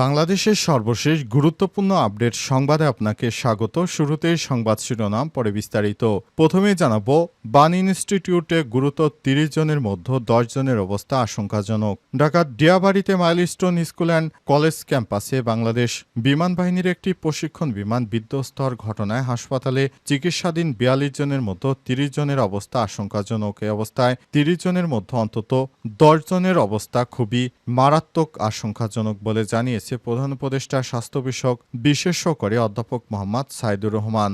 বাংলাদেশের সর্বশেষ গুরুত্বপূর্ণ আপডেট সংবাদে আপনাকে স্বাগত। শুরুতেই সংবাদ শিরোনাম, পরে বিস্তারিত। প্রথমে জানাব, বান ইনস্টিটিউটে গুরুতর তিরিশ জনের মধ্যে দশ জনের অবস্থা আশঙ্কাজনক। ঢাকার ডিয়াবাড়িতে মাইলস্টোন স্কুল অ্যান্ড কলেজ ক্যাম্পাসে বাংলাদেশ বিমান বাহিনীর একটি প্রশিক্ষণ বিমান বিধ্বস্তর ঘটনায় হাসপাতালে চিকিৎসাধীন বিয়াল্লিশ জনের মধ্যে তিরিশ জনের অবস্থা আশঙ্কাজনক। এ অবস্থায় তিরিশ জনের মধ্যে অন্তত দশ জনের অবস্থা খুবই মারাত্মক আশঙ্কাজনক বলে জানিয়েছে প্রধান উপদেষ্টা স্বাস্থ্য বিষয়ক বিশেষজ্ঞ অধ্যাপক মোহাম্মদ সাইদুর রহমান।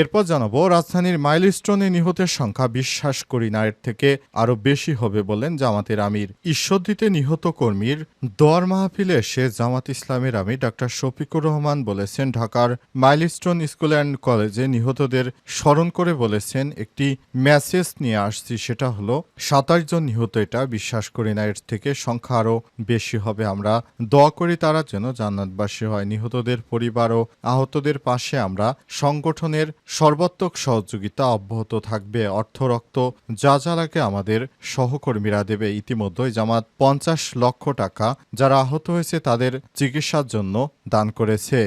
এরপর জানাব, রাজধানীর মাইলস্টোনে নিহতের সংখ্যা বিশ্বাস করি না, এর থেকে আরও বেশি হবে বলেন জামাতের আমির। ঈশ্বরদীতে নিহত কর্মীর দোয়ার মাহফিলে এসে জামাত ইসলামের আমির ডাক্তার শফিকুর রহমান বলেছেন, ঢাকার মাইলস্টোন স্কুল অ্যান্ড কলেজে নিহতদের স্মরণ করে বলেছেন, একটি মেসেজ নিয়ে আসছি, সেটা হলো, সাতাশ জন নিহত এটা, বিশ্বাস করি না, এর থেকে সংখ্যা আরও বেশি হবে, আমরা দোয়া করি তারা যেন জান্নাতবাসী হয়। নিহতদের পরিবার ও আহতদের পাশে আমরা সংগঠনের সর্বাত্মক সহযোগিতা অব্যাহত থাকবে অর্থরক্ত যা যা লাগে আমাদের সহকর্মীরা দেবে ইতিমধ্যেই জামাত পঞ্চাশ লক্ষ টাকা যারা আহত হয়েছে তাদের চিকিৎসার জন্য দান করেছে।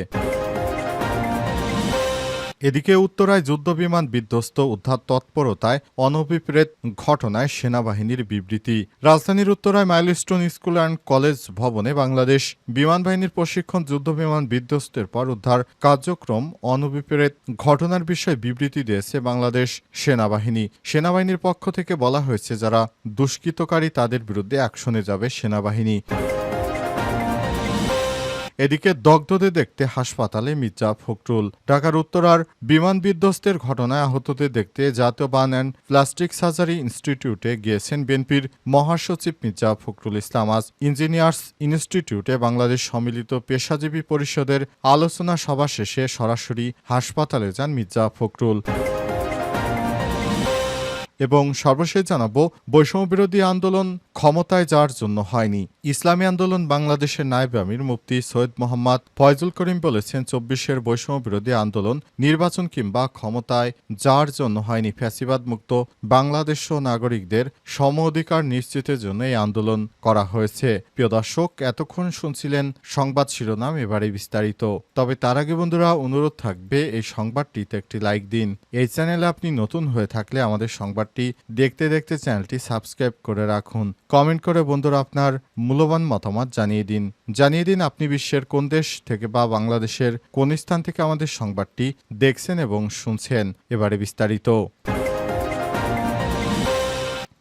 এদিকে উত্তরায় যুদ্ধবিমান বিধ্বস্ত উদ্ধার তৎপরতায় অনভিপ্রেত ঘটনায় সেনাবাহিনীর বিবৃতি। রাজধানীর উত্তরায় মাইলস্টোন স্কুল অ্যান্ড কলেজ ভবনে বাংলাদেশ বিমান বাহিনীর প্রশিক্ষণ যুদ্ধবিমান বিধ্বস্তের পর উদ্ধার কার্যক্রম অনভিপ্রেত ঘটনার বিষয়ে বিবৃতি দিয়েছে বাংলাদেশ সেনাবাহিনী। সেনাবাহিনীর পক্ষ থেকে বলা হয়েছে, যারা দুষ্কৃতকারী তাদের বিরুদ্ধে অ্যাকশনে যাবে সেনাবাহিনী। এদিকে দগ্ধদের দেখতে হাসপাতালে মির্জা ফখরুল। ঢাকার উত্তরার বিমান বিধ্বস্তের ঘটনায় আহতদের দেখতে জাতীয় বান অ্যান্ড প্লাস্টিক সার্জারি ইনস্টিটিউটে গিয়েছেন বিএনপির মহাসচিব মির্জা ফখরুল ইসলাম। আজ ইঞ্জিনিয়ার্স ইনস্টিটিউটে বাংলাদেশ সম্মিলিত পেশাজীবী পরিষদের আলোচনা সভা শেষে সরাসরি হাসপাতালে যান মির্জা ফখরুল। এবং সর্বশেষ জানাব বৈষম্য বিরোধী আন্দোলন ক্ষমতায় যাওয়ার জন্য হয়নি। ইসলামী আন্দোলন বাংলাদেশের নায়েব আমির মুফতি সৈয়দ মোহাম্মদ ফয়জুল করিম বলেছেন, চব্বিশের বৈষম্য বিরোধী আন্দোলন নির্বাচন কিংবা ক্ষমতায় যাওয়ার জন্য হয়নি। ফ্যাসিবাদ মুক্ত বাংলাদেশ নাগরিকদের সম অধিকার নিশ্চিতের জন্য এই আন্দোলন করা হয়েছে। প্রিয় দর্শক, এতক্ষণ শুনছিলেন সংবাদ শিরোনাম এবারে বিস্তারিত। তবে তার আগে বন্ধুরা, অনুরোধ থাকবে, এই সংবাদটিতে একটি লাইক দিন। এই চ্যানেলে আপনি নতুন হয়ে থাকলে আমাদের সংবাদটি দেখতে দেখতে চ্যানেলটি সাবস্ক্রাইব করে রাখুন। কমেন্ট করে বন্ধুরা আপনার মূল্যবান মতামত জানিয়ে দিন। জানিয়ে দিন আপনি বিশ্বের কোন দেশ থেকে বা বাংলাদেশের কোন স্থান থেকে আমাদের সংবাদটি দেখছেন এবং শুনছেন। এবারে বিস্তারিত।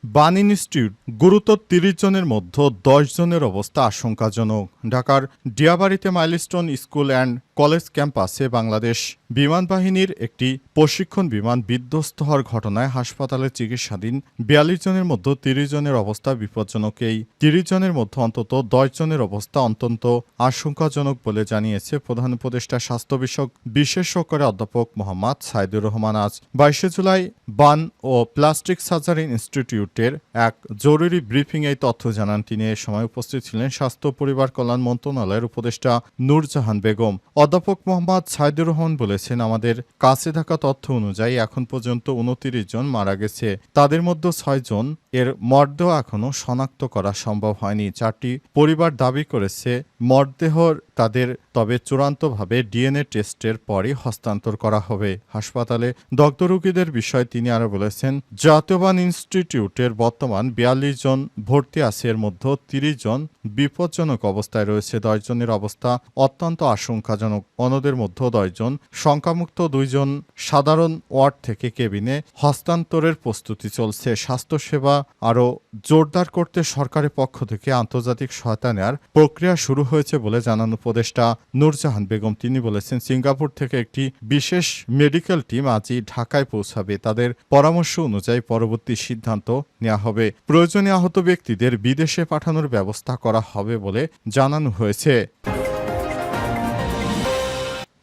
বান ইনস্টিটিউট গুরুতর তিরিশ জনের মধ্যে দশ জনের অবস্থা আশঙ্কাজনক। ঢাকার ডিয়াবাড়িতে মাইলস্টোন স্কুল অ্যান্ড কলেজ ক্যাম্পাসে বাংলাদেশ বিমান বাহিনীর একটি প্রশিক্ষণ বিমান বিধ্বস্ত হওয়ার ঘটনায় হাসপাতালে চিকিৎসাধীন বিয়াল্লিশ জনের মধ্যে তিরিশ জনের অবস্থা বিপজ্জনক। এই তিরিশ জনের মধ্যে অন্তত দশ জনের অবস্থা অত্যন্ত আশঙ্কাজনক বলে জানিয়েছে প্রধান উপদেষ্টা স্বাস্থ্য বিষয়ক বিশেষ করে অধ্যাপক মোহাম্মদ সাইদুর রহমান। আজ বাইশে জুলাই বান ও প্লাস্টিক সার্জারি ইনস্টিটিউটের এক জরুরি ব্রিফিং এই তথ্য জানান। তিনি এ সময় উপস্থিত ছিলেন স্বাস্থ্য পরিবার কল্যাণ মন্ত্রণালয়ের উপদেষ্টা নূরজাহান বেগম। অধ্যাপক মোহাম্মদ সাইদুর রহমান বলেছেন, আমাদের কাছে থাকা তথ্য অনুযায়ী এখন পর্যন্ত উনতিরিশ জন মারা গেছে। তাদের মধ্যে ছয় জন এর মরদেহ এখনও শনাক্ত করা সম্ভব হয়নি। চারটি পরিবার দাবি করেছে, মরদেহ তাদের তবে চূড়ান্তভাবে ডিএনএ টেস্টের পরই হস্তান্তর করা হবে। হাসপাতালে দগ্ধ রোগীদের বিষয়ে তিনি আরও বলেছেন, জাতীয়বান ইনস্টিটিউটের বর্তমান বিয়াল্লিশ জন ভর্তি আছে, এর মধ্যে তিরিশ জন বিপজ্জনক অবস্থায় রয়েছে। দশ জনের অবস্থা অত্যন্ত আশঙ্কাজনক। অন্যদের মধ্যে দশজন শঙ্কামুক্ত দুইজন সাধারণ ওয়ার্ড থেকে কেবিনে হস্তান্তরের প্রস্তুতি চলছে। স্বাস্থ্যসেবা আরও জোরদার করতে সরকারের পক্ষ থেকে আন্তর্জাতিক সহায়তা নেওয়ার প্রক্রিয়া শুরু হয়েছে বলে জানান উপদেষ্টা নূরজাহান বেগম। তিনি বলেছেন, সিঙ্গাপুর থেকে একটি বিশেষ মেডিকেল টিম আজই ঢাকায় পৌঁছাবে। তাদের পরামর্শ অনুযায়ী পরবর্তী সিদ্ধান্ত নেওয়া হবে। প্রয়োজনে আহত ব্যক্তিদের বিদেশে পাঠানোর ব্যবস্থা করা হবে বলে জানানো হয়েছে।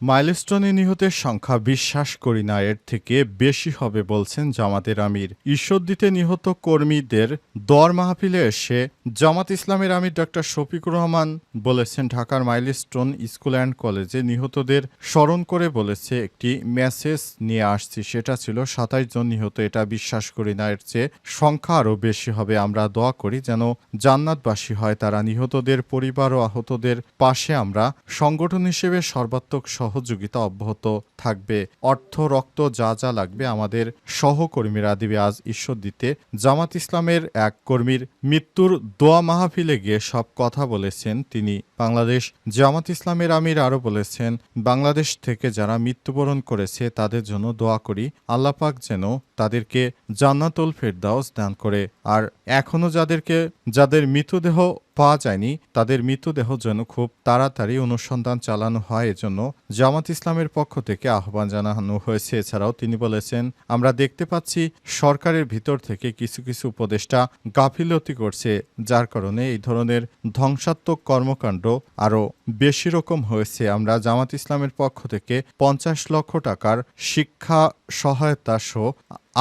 মাইলস্টোনে নিহতের সংখ্যা বিশ্বাস করি না, এর থেকে বেশি হবে বলছেন জামাতের আমির। ঈশ্বরদীতে নিহত কর্মীদের দর মাহফিলে এসে জামাত ইসলামের আমির ডক্টর শফিকুর রহমান বলেছেন, ঢাকার মাইলস্টোন স্কুল অ্যান্ড কলেজে নিহতদের স্মরণ করে বলেছে, একটি মেসেজ নিয়ে আসছি, সেটা ছিল, সাতাইশ জন নিহত, এটা বিশ্বাস করি না, এর চেয়ে সংখ্যা আরও বেশি হবে, আমরা দোয়া করি যেন জান্নাতবাসী হয়, তারা নিহতদের পরিবার ও আহতদের পাশে আমরা সংগঠন হিসেবে সর্বাত্মক সহযোগিতা অব্যাহত থাকবে। অর্থ, রক্ত যা যা লাগবে আমাদের সহকর্মীরা দিবে আজ ঈশ্বর দিতে। জামাত ইসলামের এক কর্মীর মৃত্যুর দোয়া মাহফিলে গিয়ে সব কথা বলেছেন তিনি। বাংলাদেশ জামাত ইসলামের আমির আরও বলেছেন, বাংলাদেশ থেকে যারা মৃত্যুবরণ করেছে তাদের জন্য দোয়া করি। আল্লাপাক যেন তাদেরকে জান্নাতুল ফেরদাউস দান করে। আর এখনও যাদেরকে, যাদের মৃতদেহ পাওয়া যায়নি। তাদের মৃতদেহ যেন খুব তাড়াতাড়ি অনুসন্ধান চালানো হয় এজন্য জামাত ইসলামের পক্ষ থেকে আহ্বান জানানো হয়েছে। এছাড়াও তিনি বলেছেন, আমরা দেখতে পাচ্ছি সরকারের ভিতর থেকে কিছু কিছু উপদেষ্টা গাফিলতি করছে, যার কারণে এই ধরনের ধ্বংসাত্মক কর্মকাণ্ড আরও বেশি রকম হয়েছে। আমরা জামাত ইসলামের পক্ষ থেকে পঞ্চাশ লক্ষ টাকার শিক্ষা সহায়তা সহ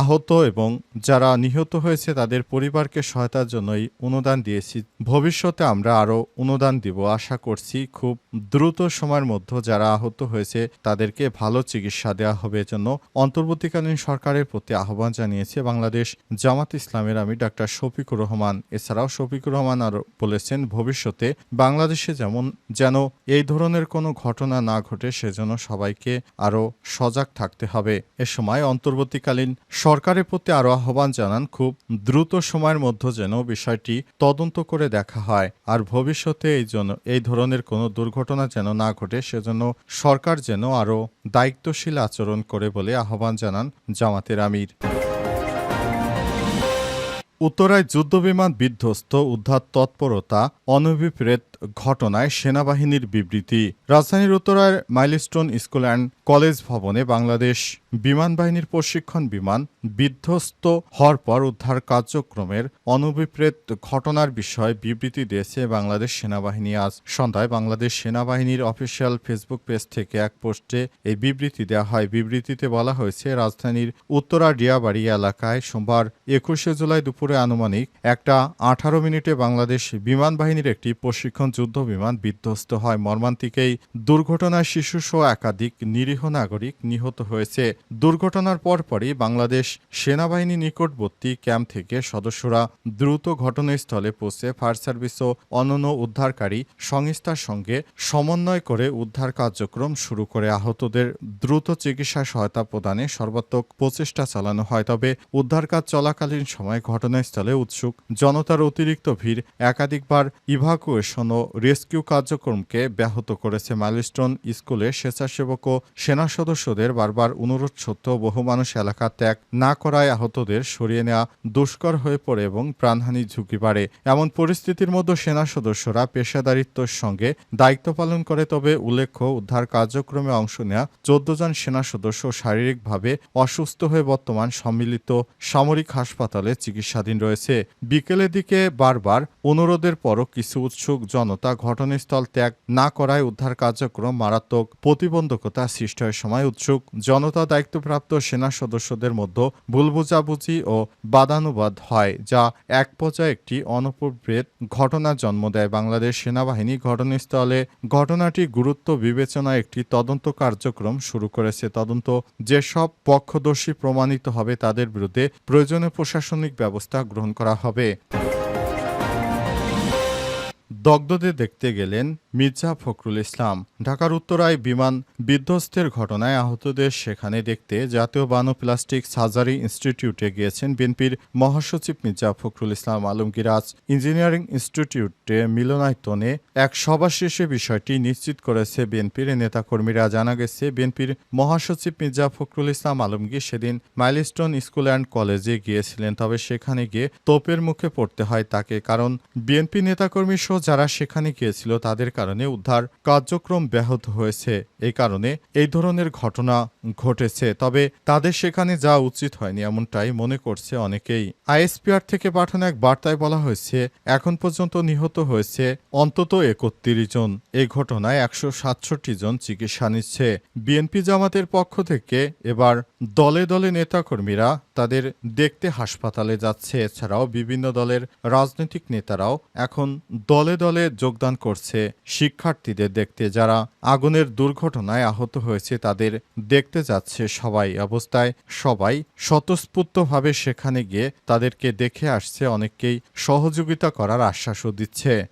আহত এবং যারা নিহত হয়েছে তাদের পরিবারকে সহায়তার জন্য এই অনুদান দিয়েছি। ভবিষ্যতে আমরা আরও অনুদান দিব। আশা করছি খুব দ্রুত সময়ের মধ্যে যারা আহত হয়েছে তাদেরকে ভালো চিকিৎসা দেওয়া হবে এজন্য অন্তর্বর্তীকালীন সরকারের প্রতি আহ্বান জানিয়েছে। বাংলাদেশ জামাত ইসলামের আমি ডাক্তার শফিকুর রহমান, এছাড়াও শফিকুর রহমান আরও বলেছেন, ভবিষ্যতে বাংলাদেশে যেমন যেন এই ধরনের কোনো ঘটনা না ঘটে, সেজন্য সবাইকে আরও সজাগ থাকতে হবে। এ সময় অন্তর্বর্তীকালীন সরকারের প্রতি আরও আহ্বান জানান, খুব দ্রুত সময়ের মধ্যে যেন বিষয়টি তদন্ত করে দেখা হয়। আর ভবিষ্যতে এই জন্য এই ধরনের কোনো দুর্ঘটনা যেন না ঘটে, সেজন্য সরকার যেন আরও দায়িত্বশীল আচরণ করে বলে আহ্বান জানান জামাতের আমির। উত্তরায় যুদ্ধবিমান বিধ্বস্ত, উদ্ধার তৎপরতা, অনভিপ্রেত ঘটনায় সেনাবাহিনীর বিবৃতি। রাজধানীর উত্তরায় মাইলস্টোন স্কুল অ্যান্ড কলেজ ভবনে বাংলাদেশ বিমান বাহিনীর প্রশিক্ষণ বিমান বিধ্বস্ত হওয়ার পর উদ্ধার কার্যক্রমের অনভিপ্রেত ঘটনার বিষয়ে বিবৃতি দিয়েছে বাংলাদেশ সেনাবাহিনী। আজ সন্ধ্যায় বাংলাদেশ সেনাবাহিনীর অফিসিয়াল ফেসবুক পেজ থেকে এক পোস্টে এই বিবৃতি দেওয়া হয়। বিবৃতিতে বলা হয়েছে, রাজধানীর উত্তরা ডিয়াবাড়ি এলাকায় সোমবার একুশে জুলাই দুপুরে আনুমানিক একটা আঠারো মিনিটে বাংলাদেশ বিমান বাহিনীর একটি প্রশিক্ষণ যুদ্ধ বিমান বিধ্বস্ত হয়। মর্মান্তিক এই দুর্ঘটনায় শিশুসহ একাধিক নিরীহ নাগরিক নিহত হয়েছে। দুর্ঘটনার পরপরই বাংলাদেশ সেনাবাহিনী নিকটবর্তী ক্যাম্প থেকে সদস্যরা দ্রুত ঘটনাস্থলে পৌঁছে ফায়ার সার্ভিস ও অন্যান্য উদ্ধারকারী সংস্থার সঙ্গে সমন্বয় করে উদ্ধার কার্যক্রম শুরু করে। আহতদের দ্রুত চিকিৎসা সহায়তা প্রদানে সর্বাত্মক প্রচেষ্টা চালানো হয়। তবে উদ্ধার কাজ চলাকালীন সময় ঘটনাস্থলে উৎসুক, জনতার অতিরিক্ত ভিড়, একাধিকবার ইভাকুয়েশন ও রেস্কিউ কার্যক্রমকে ব্যাহত করেছে মাইলস্টোন স্কুলে স্বেচ্ছাসেবক ও সেনা সদস্যদের বারবার অনুরোধ সত্ত্বেও বহু মানুষ এলাকা ত্যাগ না করায় আহতদের সরিয়ে নেওয়া দুষ্কর হয়ে পড়ে এবং প্রাণহানির ঝুঁকি বাড়ে। এমন পরিস্থিতির মধ্যে সেনা সদস্যরা পেশাদারিত্বের সঙ্গে দায়িত্ব পালন করে, তবে উল্লেখ্য, উদ্ধার কার্যক্রমে অংশ নেওয়া চোদ্দ জন সেনা সদস্য শারীরিকভাবে অসুস্থ হয়ে বর্তমান সম্মিলিত সামরিক হাসপাতালে চিকিৎসাধীন রয়েছে। বিকেলের দিকে বারবার অনুরোধের পরও কিছু উৎসুক জনতা ঘটনাস্থল ত্যাগ না করায় উদ্ধার কার্যক্রম মারাত্মক প্রতিবন্ধকতা সৃষ্টি হয় সময় উৎসুক। জনতা দায়িত্বপ্রাপ্ত সেনা সদস্যদের মধ্যে ভুল বোঝাবুঝি ও বাদানুবাদ হয়, যা এক পর্যায়ে একটি অনুপ্রবেদ ঘটনা জন্ম দেয়। বাংলাদেশ সেনাবাহিনী ঘটনাস্থলে ঘটনাটি গুরুত্ব বিবেচনায় একটি তদন্ত কার্যক্রম শুরু করেছে। তদন্ত যেসব পক্ষদর্শী প্রমাণিত হবে, তাদের বিরুদ্ধে প্রয়োজনীয় প্রশাসনিক ব্যবস্থা গ্রহণ করা হবে। দগ্ধদের দেখতে গেলেন মির্জা ফখরুল ইসলাম। ঢাকার উত্তরায় বিমান বিধ্বস্তের ঘটনায় আহতদের সেখানে দেখতে জাতীয় বানো প্লাস্টিক সার্জারি ইনস্টিটিউটে গিয়েছেন বিএনপির মহাসচিব মির্জা ফখরুল ইসলাম আলমগীর আজ ইঞ্জিনিয়ারিং ইনস্টিটিউটে মিলনায়তনে এক সভা শেষে বিষয়টি নিশ্চিত করেছে বিএনপির নেতাকর্মীরা। জানা গেছে, বিএনপির মহাসচিব মির্জা ফখরুল ইসলাম আলমগীর সেদিন মাইলস্টোন স্কুল অ্যান্ড কলেজে গিয়েছিলেন, তবে সেখানে গিয়ে তোপের মুখে পড়তে হয় তাকে, কারণ বিএনপি নেতাকর্মী সহ যারা সেখানে গিয়েছিল তাদের কারণে উদ্ধার কার্যক্রম ব্যাহত হয়েছে। এই কারণে এই ধরনের ঘটনা ঘটেছে। তবে তাদের সেখানে যাওয়া উচিত হয়নি এমনটাই মনে করছে অনেকেই। আইএসপিআর থেকে পাঠানো এক বার্তায় বলা হয়েছে, এখন পর্যন্ত নিহত হয়েছে অন্তত একত্রিশ জন। এই ঘটনায় একশো সাতষট্টি জন চিকিৎসা নিচ্ছে। বিএনপি জামাতের পক্ষ থেকে এবার দলে দলে নেতাকর্মীরা তাদের দেখতে হাসপাতালে যাচ্ছে। এছাড়াও বিভিন্ন দলের রাজনৈতিক নেতারাও এখন দলে দলে যোগদান করছে। শিক্ষার্থীদের দেখতে যারা আগুনের দুর্ঘটনায় আহত হয়েছে তাদের দেখতে যাচ্ছে সবাই অবস্থায়। সবাই স্বতঃস্ফূর্তভাবে সেখানে গিয়ে তাদেরকে দেখে আসছে, অনেককেই সহযোগিতা করার আশ্বাসও দিচ্ছে।